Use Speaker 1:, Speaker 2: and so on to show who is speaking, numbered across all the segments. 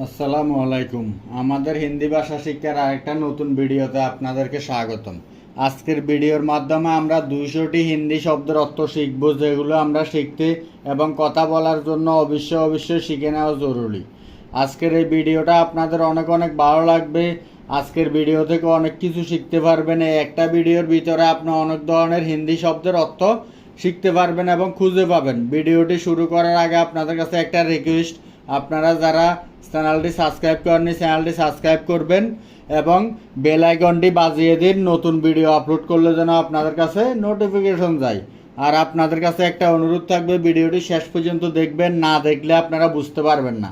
Speaker 1: আসসালামু আলাইকুম। আমাদের হিন্দি ভাষা শিক্ষার আরেকটা নতুন ভিডিওতে আপনাদেরকে স্বাগতম। আজকের ভিডিওর মাধ্যমে আমরা দুইশোটি হিন্দি শব্দের অর্থ শিখব, যেগুলো আমরা শিখতে এবং কথা বলার জন্য অবশ্যই অবশ্যই শিখে নেওয়া জরুরি। আজকের এই ভিডিওটা আপনাদের অনেক অনেক ভালো লাগবে। আজকের ভিডিও থেকে অনেক কিছু শিখতে পারবেন। এই একটা ভিডিওর ভিতরে আপনি অনেক ধরনের হিন্দি শব্দের অর্থ শিখতে পারবেন এবং খুঁজে পাবেন। ভিডিওটি শুরু করার আগে আপনাদের কাছে একটা রিকোয়েস্ট আপনারা যারা চ্যানেলটি সাবস্ক্রাইব করেননি, চ্যানেলটি সাবস্ক্রাইব করবেন এবং বেল আইকনটি বাজিয়ে দিন, নতুন ভিডিও আপলোড করলে যেন আপনাদের কাছে নোটিফিকেশন যায়। আর আপনাদের কাছে একটা অনুরোধ থাকবে, ভিডিওটি শেষ পর্যন্ত দেখবেন, না দেখলে আপনারা বুঝতে পারবেন না।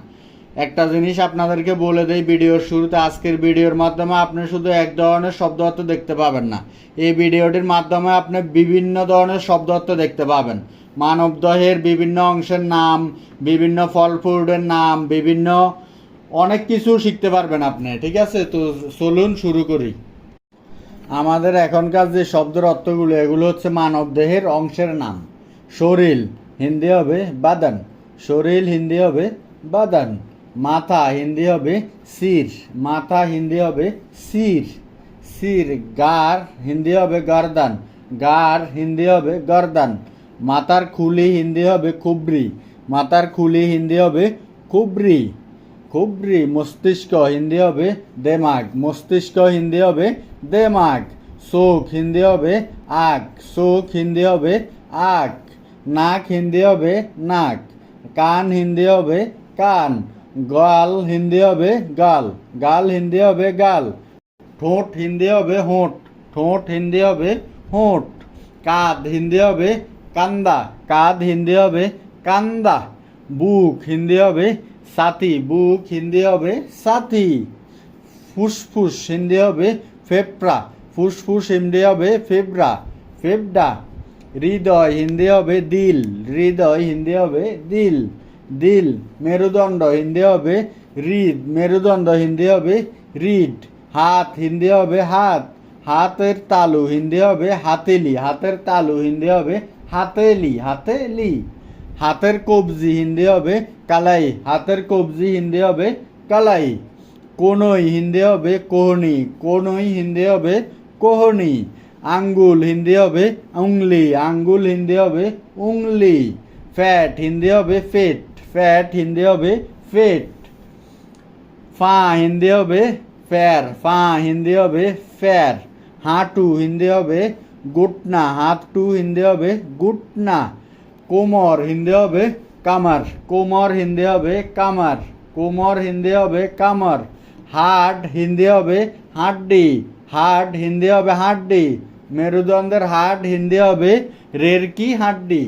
Speaker 1: একটা জিনিস আপনাদেরকে বলে দেই, ভিডিওর শুরুতে, আজকের ভিডিওর মাধ্যমে আপনি শুধু এক ধরনের শব্দ অর্থ দেখতে পাবেন না। এই ভিডিওটির মাধ্যমে আপনি বিভিন্ন ধরনের শব্দ অর্থ দেখতে পাবেন। মানবদেহের বিভিন্ন অংশের নাম, বিভিন্ন ফল ফ্রুটের নাম, বিভিন্ন অনেক কিছু শিখতে পারবেন আপনি, ঠিক আছে? তো চলুন শুরু করি। আমাদের এখনকার যে শব্দের অর্থগুলো, এগুলো হচ্ছে মানবদেহের অংশের নাম। শরীর হিন্দি হবে বাদান। শরীর হিন্দি হবে বাদান। মাথা, হিন্দি হবে সির মাথা, হিন্দি হবে সির সির গার, হিন্দি হবে গর্দান। গার, হিন্দি হবে গর্দান। মাথার খুলি হিন্দি হবে খুবরি মাতার খুলি হিন্দি হবে খুবরি খুবরি মস্তিষ্ক হিন্দি হবে দেমাগ মস্তিষ্ক হিন্দি হবে দেমাগ চোখ হিন্দি হবে আগ চোখ হিন্দি হবে আগ নাক হিন্দি হবে নাক কান হিন্দি হবে কান গাল হিন্দি হবে গাল গাল হিন্দি হবে গাল ঠোঁট হিন্দি হবে হোঁট ঠোঁট হিন্দি হবে হোঁট কাঁধ হিন্দি হবে কান্দা কাঁধ হিন্দি হবে কান্দা বুক হিন্দি হবে সাথী বুক হিন্দি হবে সাথী ফুসফুস হিন্দি হবে ফেফড়া ফুসফুস হিন্দি হবে ফেবরা ফেবডা হৃদয় হিন্দি হবে দিল হৃদয় হিন্দি হবে দিল দিল মেরুদণ্ড হিন্দি হবে হৃদ মেরুদণ্ড হিন্দি হবে রিড হাত হিন্দি হবে হাত হাতের তালু হিন্দি হবে হাতেলি হাতের তালু হিন্দি হবে হাতেলি হাতেলি হাতের কবজি হিন্দি হবে কালাই হাতের কবজি হিন্দি হবে কালাই কোনই হিন্দি হবে কোহনি কোনই হিন্দি হবে কোহনি আঙ্গুল হিন্দি হবে উংলি আঙ্গুল হিন্দি হবে উংলি ফ্যাট হিন্দি হবে ফেট ফ্যাট হিন্দি হবে ফেট ফা হিন্দি হবে ফ্যার ফা হিন্দি হবে ফ্যার হাঁটু হিন্দি হবে গুটনা হাত টু হিন্দি হবে গুটনা কোমর হিন্দি হবে কামার কোমর হিন্দি হবে কামার কোমর হিন্দি হবে কামার হাট হিন্দি হবে হাড্ডি হাট হিন্দি হবে হাড্ডি মেরুদণ্ডের হাট হিন্দি হবে রেরকি হাড্ডি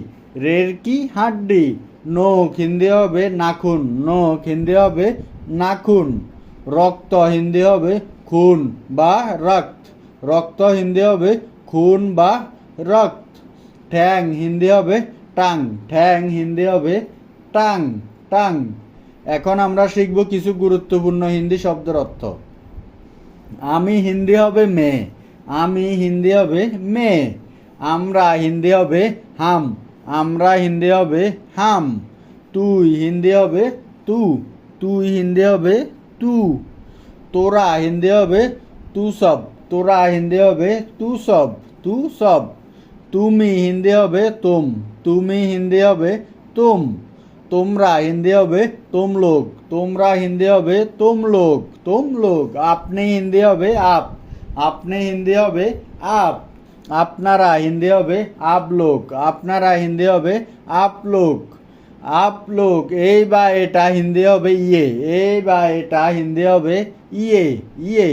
Speaker 1: রেরকি হাড্ডি নখ হিন্দি হবে নাখুন নখ হিন্দি হবে নাখুন রক্ত হিন্দি হবে খুন বা রক্ত রক্ত হিন্দি হবে খুন বা রক্ত। ঠ্যাং, হিন্দি হবে টাং। ঠ্যাং, হিন্দি হবে টাং টাং। এখন আমরা শিখব কিছু গুরুত্বপূর্ণ হিন্দি শব্দের অর্থ। আমি হিন্দি হবে মেয়ে, আমি হিন্দি হবে মেয়ে, আমরা হিন্দি হবে হাম, আমরা হিন্দি হবে হাম, তুই হিন্দি হবে তু, তুই হিন্দি হবে তু, তোরা হিন্দি হবে তু সব। তোরা হিন্দি হবে তু সব তু সব তুমি হিন্দি হবে তুম তুমি হিন্দি হবে তুম তোমরা হিন্দি হবে তুম লোক তোমরা হিন্দি হবে তুম লোক তুম লোক আপনি হিন্দি হবে আপ আপনি হিন্দি হবে আপ আপনারা হিন্দি হবে আপ লোক আপনারা হিন্দি হবে আপ লোক আপ এই বা এটা হিন্দি হবে ইয়ে এই বা এটা হিন্দি হবে ইয়ে ইয়ে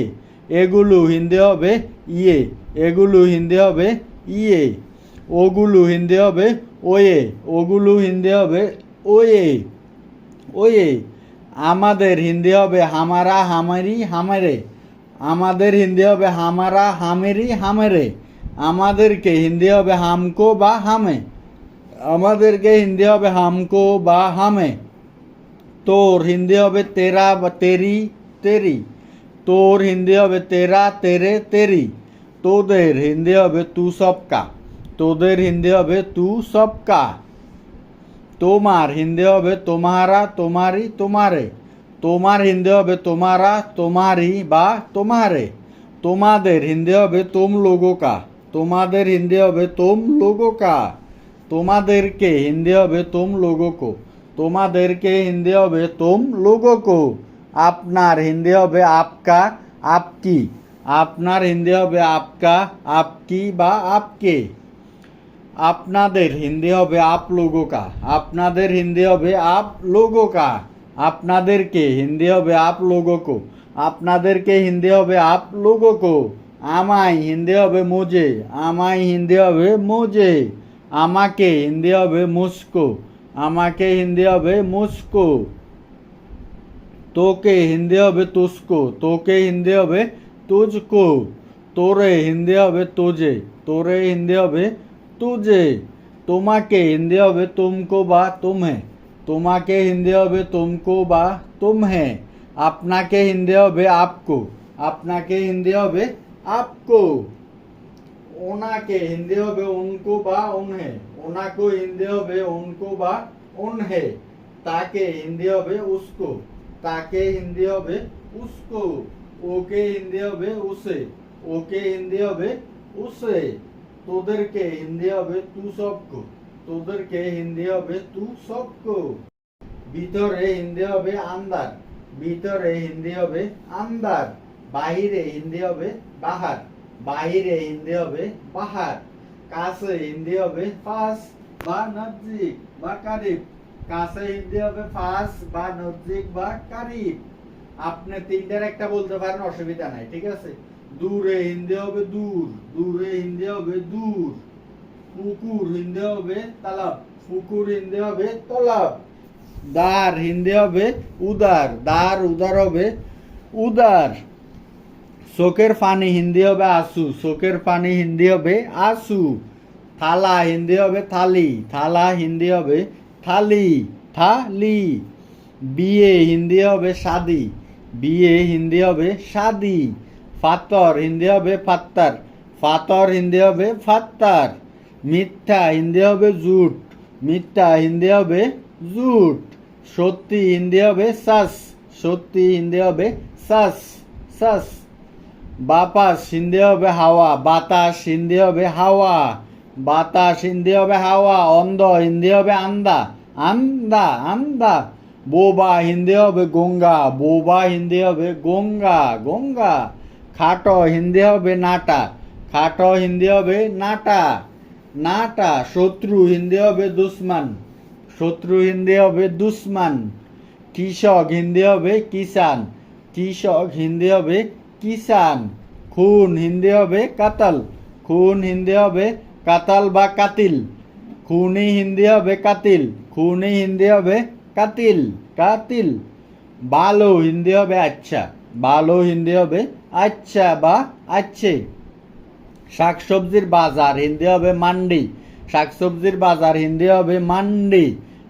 Speaker 1: এগুলো হিন্দি হবে ইয়ে এগুলো হিন্দি হবে ইয়ে ওগুলো হিন্দি হবে ওয়ে, ওগুলো হিন্দি হবে ওয়ে ওয়ে। আমাদের হিন্দি হবে হামারা হামারি হামারে, আমাদের হিন্দি হবে হামারা হামেরি হামেরে, আমাদেরকে হিন্দি হবে হামকো বা হামে, আমাদেরকে হিন্দি হবে হামকো বা হামে। তোর হিন্দি হবে তেরা বা তেরি তেরি। তোর হিন্দি হবে তেরা তেরে তেরি তোদের হিন্দি হবে তু সবকা তোদের হিন্দি হবে তু সবকা তোমার হিন্দি হবে তোমারা তোমারি তোমারে তোমার হিন্দি হবে তোমারা তোমারই বা তোমারে তোমাদের হিন্দি হবে তুম লোগো কা তোমাদের হিন্দি হবে তুম লোগো কা তোমাদেরকে হিন্দি হবে তুম লোগো কো তোমাদেরকে হিন্দি হবে তুম লোগো কো আপনার হিন্দি হবে আপকা আপকি আপনার হিন্দি হবে আপকা আপকি বা আপকে আপনাদের হিন্দি হবে আপ লোগো কা আপনাদের হিন্দি হবে আপ লোগো কা আপনাদেরকে হিন্দি হবে আপ লোগো কো আপনাদেরকে হিন্দি হবে আপ লোগো কো আমায় হিন্দি হবে মুজে আমায় হিন্দি হবে মুজে আমাকে হিন্দি হবে মুস্কো আমাকে হিন্দি হবে মুস্কো तो के हिंदे अबे तुझको तो के हिंदे अबे तुझको तोरे हिंदे अबे तुझे तोरे हिंदे अबे तुझे तुमा के हिंदे अबे तुमको बा तुम्हें तुमा के हिंदे अबे तुमको बा तुम्हें अपना के हिंदे अबे आपको अपना के हिंदे अबे आपको ओना के हिंदे अबे उनको बा उन्हें ओना को हिंदे अबे उनको बा उन्हें ताके हिंदी अबे उसको তাকে হিন্দি হবে উসকো ওকে হিন্দি হবে উসে ওকে হিন্দি হবে উসে তোদেরকে হিন্দি হবে তু সবকো তোদেরকে হিন্দি হবে তু সবকো ভিতরে হিন্দি হবে আন্দার ভিতরে হিন্দি হবে আন্দার বাহিরে হিন্দি হবে বাহার বাহিরে হিন্দি হবে বাহার কাছে হিন্দি হবে ফাস বা নজিক বা কারিব কাছে হিন্দি হবে ফাস বা নজদিক বা কারিব আপনি তিনটার একটা বলতে পারেন অসুবিধা নাই ঠিক আছে দূরে হিন্দি হবে দূর দূরে হিন্দি হবে দূর পুকুর হিন্দি হবে তালাব পুকুর হিন্দি হবে তলাব দার হিন্দি হবে উদার দার উদার হবে উদার চোখের পানি হিন্দি হবে আসু চোখের পানি হিন্দি হবে আসু থালা হিন্দি হবে থালি থালা হিন্দি হবে থালি থালি বিয়ে হিন্দি হবে শাদি বিয়ে হিন্দি হবে শাদি ফাতর হিন্দি হবে ফাত্তার ফাতর হিন্দি হবে ফাত্তার মিথ্যা হিন্দি হবে জুট মিথ্যা হিন্দি হবে জুট সত্যি হিন্দি হবে সাস সত্যি হিন্দি হবে সাস সাস বাতাস হিন্দি হবে হাওয়া বাতাস হিন্দি হবে হাওয়া বাতাস হিন্দি হবে হাওয়া অন্ধ হিন্দি হবে আন্দা আন্দা আন্দা বোবা হিন্দি হবে গঙ্গা বোবা হিন্দি হবে গঙ্গা গঙ্গা খাটো হিন্দি হবে নাটা খাটো হিন্দি হবে নাটা নাটা শত্রু হিন্দি হবে দুশ্মন শত্রু হিন্দি হবে দুশ্মন কৃষক হিন্দি হবে কিষান কৃষক হিন্দি হবে কিষান খুন হিন্দি হবে কাতাল খুন হিন্দি হবে কাতাল বা কাতিল খুনি হিন্দি হবে কাতিল খুনি হিন্দি হবে কাতিল কাতিল বালো হিন্দি হবে আচ্ছা ভালো হিন্দি হবে আচ্ছা বা আচ্ছে শাকসবজির বাজার হিন্দি হবে মান্ডি শাকসবজির বাজার হিন্দি হবে মান্ডি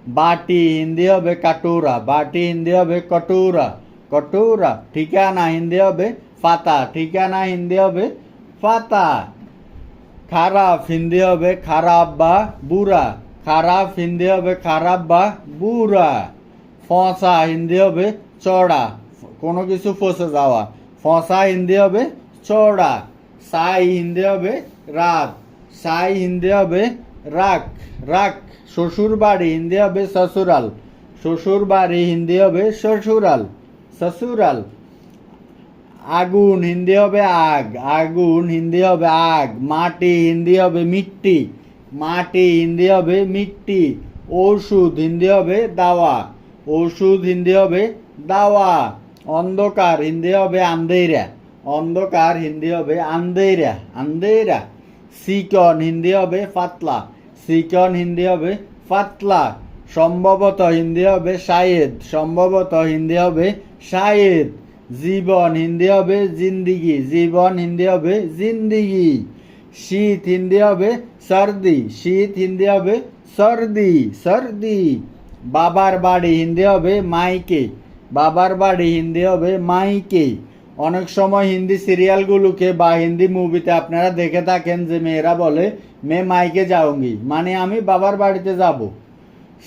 Speaker 1: বাটি হিন্দি হবে কাটোরা বাটি হিন্দি হবে কটোরা কটোরা ঠিকানা হিন্দি হবে ফাতা ঠিকানা হিন্দি হবে ফাতা খারাপ হিন্দি হবে খারাপ বা বুড়া। খারাপ হিন্দি হবে খারাপ বা বুড়া। ফসা হিন্দি হবে চড়া। কোনো কিছু ফসে যাওয়া। ফসা হিন্দি হবে চড়া। সাই হিন্দি হবে রাত সাই হিন্দি হবে রাখ রাখ শ্বশুর বাড়ি হিন্দি হবে শ্বশুরাল। শ্বশুর বাড়ি হিন্দি হবে শ্বশুরাল। শ্বশুরাল। আগুন হিন্দি হবে আগ আগুন হিন্দি হবে আগ মাটি হিন্দি হবে মিট্টি মাটি হিন্দি হবে মিট্টি ওষুধ হিন্দি হবে দাওয়া ওষুধ হিন্দি হবে দাওয়া অন্ধকার হিন্দি হবে আন্দেরা অন্ধকার হিন্দি হবে আন্দেরা আন্দেরা সিকন হিন্দি হবে ফাতলা সিকন হিন্দি হবে ফাতলা সম্ভবত হিন্দি হবে শায়েদ সম্ভবত হিন্দি হবে শায়েদ জীবন হিন্দি হবে জিন্দিগি, জীবন হিন্দি হবে জিন্দিগি। শীত হিন্দি হবে সর্দি, শীত হিন্দি হবে সর্দি সর্দি। বাবার বাড়ি হিন্দি হবে মাইকে, বাবার বাড়ি হিন্দি হবে মাইকে। অনেক সময় হিন্দি সিরিয়ালগুলোকে বা হিন্দি মুভিতে আপনারা দেখে থাকেন যে মেয়েরা বলে, মে মাইকে যাওঙ্গি। মানে আমি বাবার বাড়িতে যাব।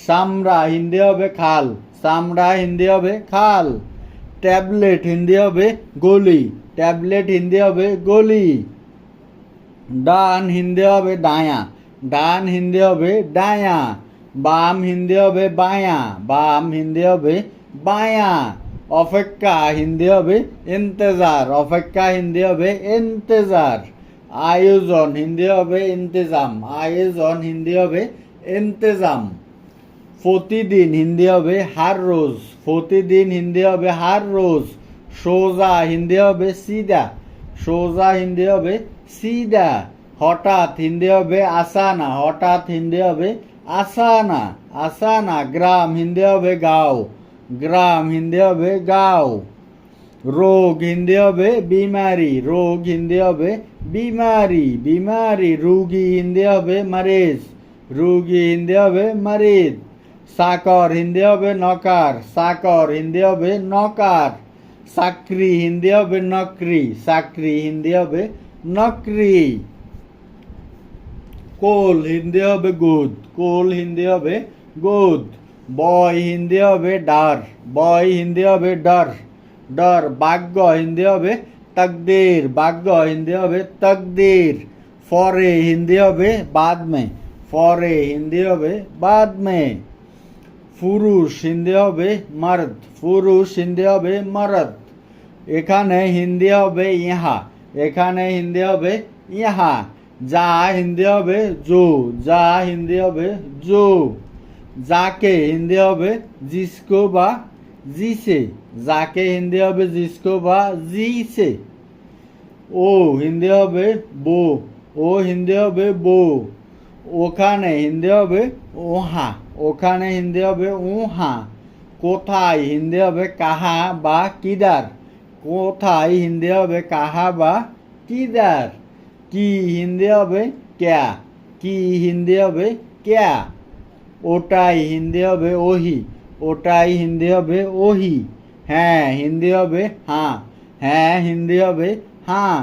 Speaker 1: সামরা হিন্দি হবে খাল, সামরা হিন্দি হবে খাল। ট্যাবলেট হিন্দি হবে গলি ট্যাবলেট হিন্দি হবে গলি ডান হিন্দি হবে ডায়া ডান হিন্দি হবে ডায়া বাম হিন্দি হবে বায়া বাম হিন্দি হবে বায়া অপেক্ষা হিন্দি হবে ইন্তেজার অপেক্ষা হিন্দি হবে ইন্তেজার আয়োজন হিন্দি হবে ইন্তেজাম আয়োজন হিন্দি হবে ইন্তেজাম প্রতিদিন হিন্দি হবে হার রোজ প্রতিদিন হিন্দি হবে হার রোজ সোজা হিন্দি হবে সিদা সোজা হিন্দি হবে সিদা হঠাৎ হিন্দি হবে আসানা হঠাৎ হিন্দি হবে আসানা আসানা গ্রাম হিন্দি হবে গাঁও গ্রাম হিন্দি হবে গাঁও রোগ হিন্দি হবে বিমারি রোগ হিন্দি হবে বিমারি বিমারি রুগী হিন্দি হবে মারিজ রুগী হিন্দি হবে মারিদ সাকর হিন্দি হবে নকার সাকর হিন্দি হবে নকার চাকরি হিন্দি হবে নকরি চাকরি হিন্দি হবে নকরি কোল হিন্দি হবে গুদ কোল হিন্দি হবে গুদ বয় হিন্দি হবে ডার বয় হিন্দি হবে ডর ডর বাগ্য হিন্দি হবে তকদির বাগ্য হিন্দি হবে তকদির ফরে হিন্দি হবে বাদ মে ফরে হিন্দি হবে বাদ মে পুরুষ হিন্দি হবে মর্দ পুরুষ হিন্দি হবে মর্দ এখানে হিন্দি হবে ইহা এখানে হিন্দি হবে ইহা যা হিন্দি হবে জো যা হিন্দি হবে জো যাকে হিন্দি হবে জিসকো বা জিসে যাকে হিন্দি হবে জিসকো বা জিসে ও হিন্দি হবে বো ও হিন্দি হবে বো ওখানে হিন্দি হবে ওহা ওখানে হিন্দি হবে উহা কোথায় হিন্দি হবে কাহা বা কিদার কোথায় হিন্দি হবে কাহা বা কিদার কি হিন্দি হবে ক্যা কি হিন্দি হবে ক্যা ওটাই হিন্দি হবে ওহি ওটাই হিন্দি হবে ওহি হ্যাঁ হিন্দি হবে হ্যাঁ হ্যাঁ হিন্দি হবে হ্যাঁ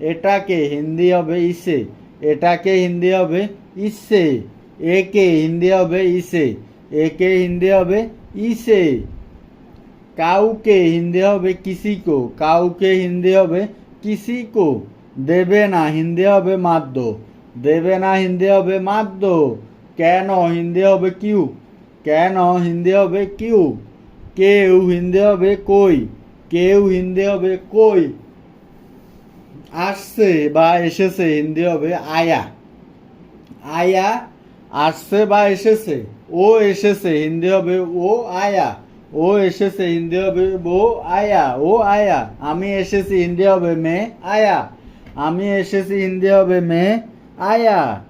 Speaker 1: এটাকে হিন্দি হবে ইসে এটাকে হিন্দি হবে ইসে একে হিন্দি হবে ইসে একে হিন্দি হবে ইসে কাউকে হিন্দি হবে কিসিকো কাউকে হিন্দি হবে কিসিকো দেবে না হিন্দি হবে মাদ্য দেবে না হিন্দি হবে মাদ্য কেন হিন্দি হবে কিউ কেন হিন্দি হবে কিউ কেউ হিন্দি হবে কই কেউ হিন্দি হবে কই আসছে বা এসেছে, হিন্দি হবে আয়া। আয়া আসছে বা এসেছে, ও এসেছে, হিন্দি হবে ও আয়া। ও এসেছে, হিন্দি হবে ও আয়া ও আয়া। আমি এসেছি, হিন্দি হবে মে আয়া। আমি এসেছি, হিন্দি হবে মে আয়া।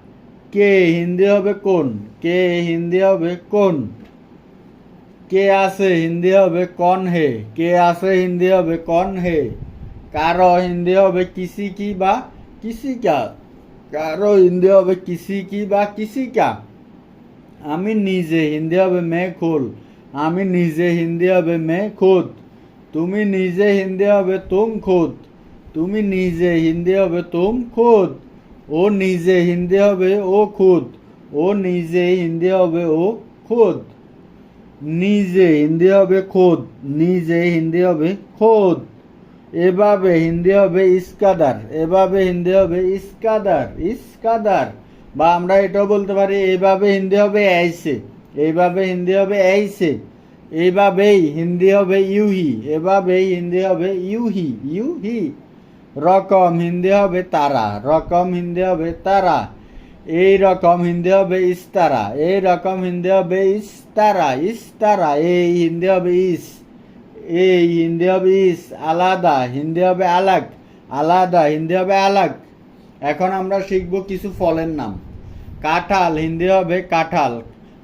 Speaker 1: কে হিন্দি হবে কোন? কে হিন্দি হবে কোন? কে আছে, হিন্দি হবে কন হে। কে আছে, হিন্দি হবে কন হে। কারও হিন্দি হবে কিসি কি বা কিসি কা কারও হিন্দি হবে কিসি কি বা কিসি কা আমি নিজে হিন্দি হবে মে খোল আমি নিজে হিন্দি হবে মে খুদ তুমি নিজে হিন্দি হবে তুম খুদ তুমি নিজে হিন্দি হবে তুম খুদ ও নিজে হিন্দি হবে ও খুদ ও নিজে হিন্দি হবে ও খুদ নিজে হিন্দি হবে খোদ নিজে হিন্দি হবে খোদ এভাবে হিন্দি হবে ইস্কাদার এভাবে হিন্দি হবে ইস্কাদার ইস্কাদার বা আমরা এটাও বলতে পারি এভাবে হিন্দি হবে এইসে এইভাবে হিন্দি হবে এইসে এইভাবেই হিন্দি হবে ইউহি এভাবেই হিন্দি হবে ইউহি ইউহি রকম হিন্দি হবে তারা রকম হিন্দি হবে তারা এই রকম হিন্দি হবে ইস্তারা এই রকম হিন্দি হবে ইস্তারা ইস্তারা এই হিন্দি হবে ইস এই হিন্দি হবে ইস আলাদা হিন্দি হবে আলাগ আলাদা হিন্দি হবে আলাগ এখন আমরা শিখব কিছু ফলের নাম কাঁঠাল হিন্দি হবে কাঁঠাল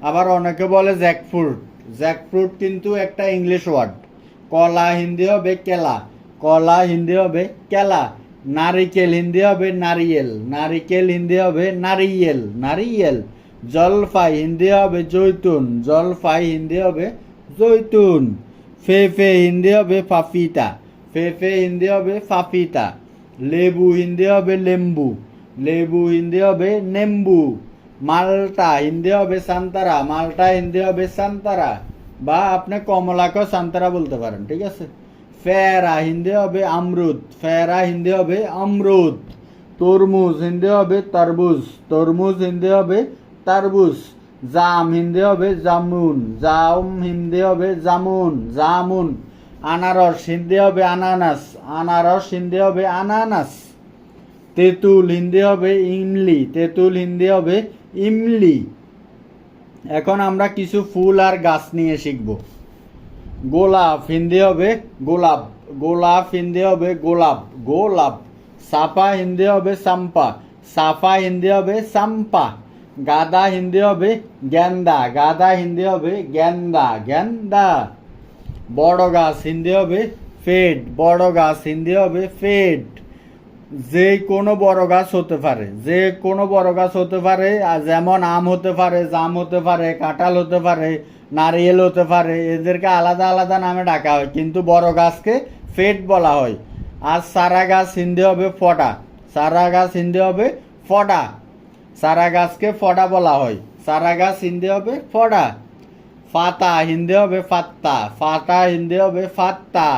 Speaker 1: আবার অনেকে বলে জ্যাকফ্রুট জ্যাকফ্রুট কিন্তু একটা ইংলিশ ওয়ার্ড কলা হিন্দি হবে কেলা কলা হিন্দি হবে কেলা নারিকেল হিন্দি হবে নারিয়েল নারিকেল হিন্দি হবে নারিয়েল নারিয়েল জলফাই হিন্দি হবে জৈতুন জলফাই হিন্দি হবে জৈতুন ফেফে হিন্দি হবে ফাফিতা ফেফে হিন্দি হবে ফাফিতা লেবু হিন্দি হবে লেম্বু লেবু হিন্দি হবে নেম্বু মালটা হিন্দি হবে সান্তারা মালটা হিন্দি হবে সান্তারা বা আপনি কমলাকেও সান্তারা বলতে পারেন ঠিক আছে ফেরা হিন্দি হবে আমরুদ ফেরা হিন্দি হবে আমরুদ তরমুজ হিন্দি হবে তরমুজ তরমুজ হিন্দি হবে তরমুজ জাম হিন্দি হবে জামুন জাম হিন্দি হবে জামুন জামুন আনারস হিন্দি হবে আনানাস আনারস হিন্দি হবে আনানাস তেঁতুল হিন্দি হবে ইমলি তেঁতুল হিন্দি হবে ইমলি এখন আমরা কিছু ফুল আর গাছ নিয়ে শিখব গোলাপ হিন্দি হবে গোলাপ গোলাপ হিন্দি হবে গোলাপ গোলাপ সাপা হিন্দি হবে সাম্পা সাফা হিন্দি হবে সাম্পা গাদা হিন্দি হবে গেন্দা গাদা হিন্দি হবে গেন্দা গেন্দা বড় গাছ হিন্দি হবে ফেড, বড় গাছ হিন্দি হবে ফেড। যে কোনো বড় গাছ হতে পারে, যে কোনো বড় গাছ হতে পারে, আর যেমন আম হতে পারে, জাম হতে পারে, কাঁঠাল হতে পারে, নারিয়েল হতে পারে, এদেরকে আলাদা আলাদা নামে ডাকা হয়, কিন্তু বড় গাছকে ফেট বলা হয়। আর সারা গাছ হিন্দি হবে ফটা সারা গাছ হিন্দি হবে ফটা সারা গাছকে ফডা বলা হয়। সারা গাছ হিন্দি হবে ফটা ফাতা হিন্দি হবে ফাত্তা। ফাতা হিন্দি হবে ফাত্তা।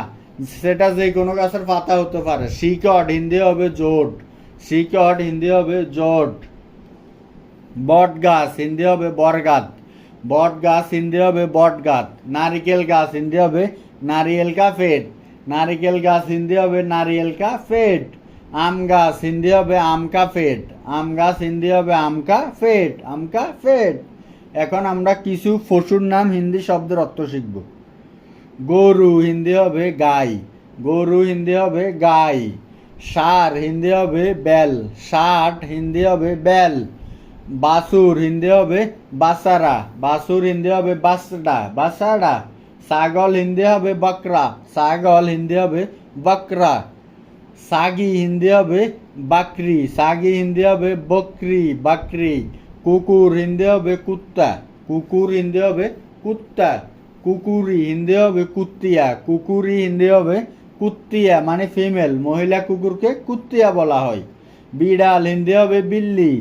Speaker 1: সেটা যে কোনো গাছের পাতা হতে পারে। শিকট হিন্দি হবে জোট। শিকট হিন্দি হবে জোট। বট গাছ হিন্দি হবে বরগাত বট গাছ হিন্দি হবে বট গাছ নারিকেল গাছ হিন্দি হবে নারিয়েল কা ফেট। নারিকেল গাছ হিন্দি হবে নারিয়েল কা ফেট। আম গাছ হিন্দি হবে আম কা ফেট। আম গাছ হিন্দি হবে আম কা ফেট আম কা ফেট। এখন আমরা কিছু পশুর নাম হিন্দি শব্দের অর্থ শিখব। গরু হিন্দি হবে গাই, গরু হিন্দি হবে গাই। ষাঁড় হিন্দি হবে বেল ষাট হিন্দি হবে বেল। বাসুর হিন্দি হবে বাসারা বাসুর হিন্দি হবে বাসডা বাসাডা ছাগল হিন্দি হবে বকরা, ছাগল হিন্দি হবে বকরা। সাগি হিন্দি হবে বাকরি সাগি হিন্দি হবে বকরি বাকরি কুকুর হিন্দি হবে কুত্তা কুকুর হিন্দি হবে কুত্তা কুকুরি হিন্দি হবে কুত্তিয়া কুকুরি হিন্দি হবে কুত্তিয়া মানে ফিমেল মহিলা কুকুরকে কুত্তিয়া বলা হয় বিড়াল হিন্দি হবে বিল্লি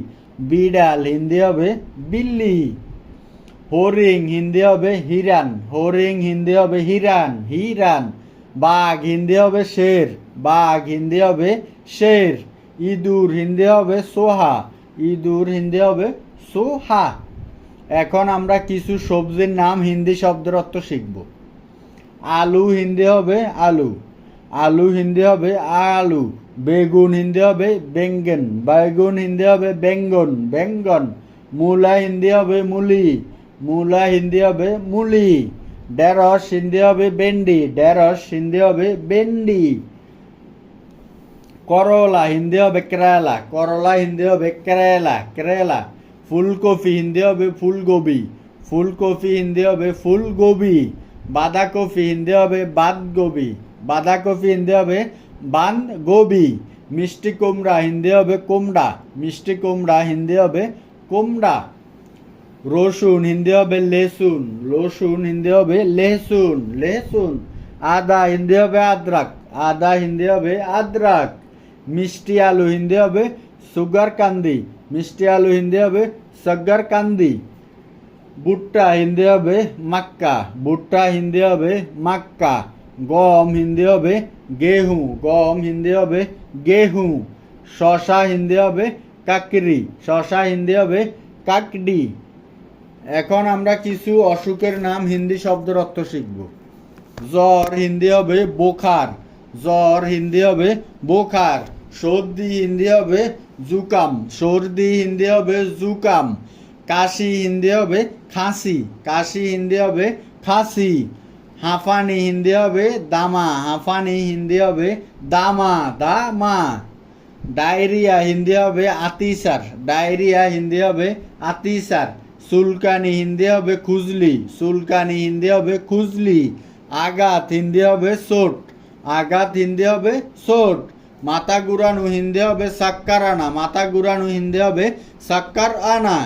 Speaker 1: বিড়াল হিন্দি হবে বিল্লি হরিং হিন্দি হবে হিরান হরিং হিন্দি হবে হিরান হিরান বাঘ হিন্দি হবে শের বাঘ হিন্দি হবে শের ইঁদুর হিন্দি হবে সোহা ইঁদুর হিন্দি হবে সোহা এখন আমরা কিছু সবজির নাম হিন্দি শব্দের অর্থ শিখব আলু হিন্দি হবে আলু আলু হিন্দি হবে আলু বেগুন হিন্দি হবে বেঙ্গন বেগুন হিন্দি হবে বেঙ্গন বেঙ্গন মূলা হিন্দি হবে মুলি মূলা হিন্দি হবে মুলি ঢেঁড়স হিন্দি হবে বেন্ডি ঢেঁড়স হিন্দি হবে বেন্ডি করলা হিন্দি হবে কেরালা করলা হিন্দি হবে কেরালা কেরালা ফুলকপি হিন্দি হবে ফুলকপি ফুলকপি হিন্দি হবে ফুলকপি বাঁধাকপি হিন্দি হবে বাঁধগোবি বাঁধাকপি হিন্দি হবে বাঁধগোবি মিষ্টি কুমড়া হিন্দি হবে কুমড়া মিষ্টি কুমড়া হিন্দি হবে কুমড়া রসুন হিন্দি হবে লেসুন রসুন হিন্দি হবে লেসুন লেসুন আদা হিন্দি হবে আদ্রাক আদা হিন্দি হবে আদ্রাক মিষ্টি আলু হিন্দি হবে সুগার কান্দি মিষ্টি আলু হিন্দি হবে সগ্গার কান্দি ভুট্টা হিন্দি হবে মাক্কা ভুট্টা হিন্দি হবে মাক্কা গম হিন্দি হবে গেহু গম হিন্দি হবে গেহু শশা হিন্দি হবে কাকরি শশা হিন্দি হবে কাকডি এখন আমরা কিছু অসুখের নাম হিন্দি শব্দের অর্থ শিখব জ্বর হিন্দি হবে বোখার জ্বর হিন্দি হবে বোখার সর্দি হিন্দি হবে জুকাম সর্দি হিন্দি হবে জুকাম কাশি হিন্দি হবে খাসি কাশি হিন্দি হবে খাসি হাঁফানি হিন্দি হবে দামা হাঁফানি হিন্দি হবে দামা দামা ডায়রিয়া হিন্দি হবে আতিসার ডায়রিয়া হিন্দি হবে আতিসার সুলকানি হিন্দি হবে খুজলি, সুলকানি হিন্দি হবে খুজলি, আঘাত হিন্দি হবে সোট, আঘাত হিন্দি হবে সোট মাথা ঘুরানো হিন্দি হবে সাক্কার আনা মাথা ঘুরানো হিন্দি হবে সাক্কার আনা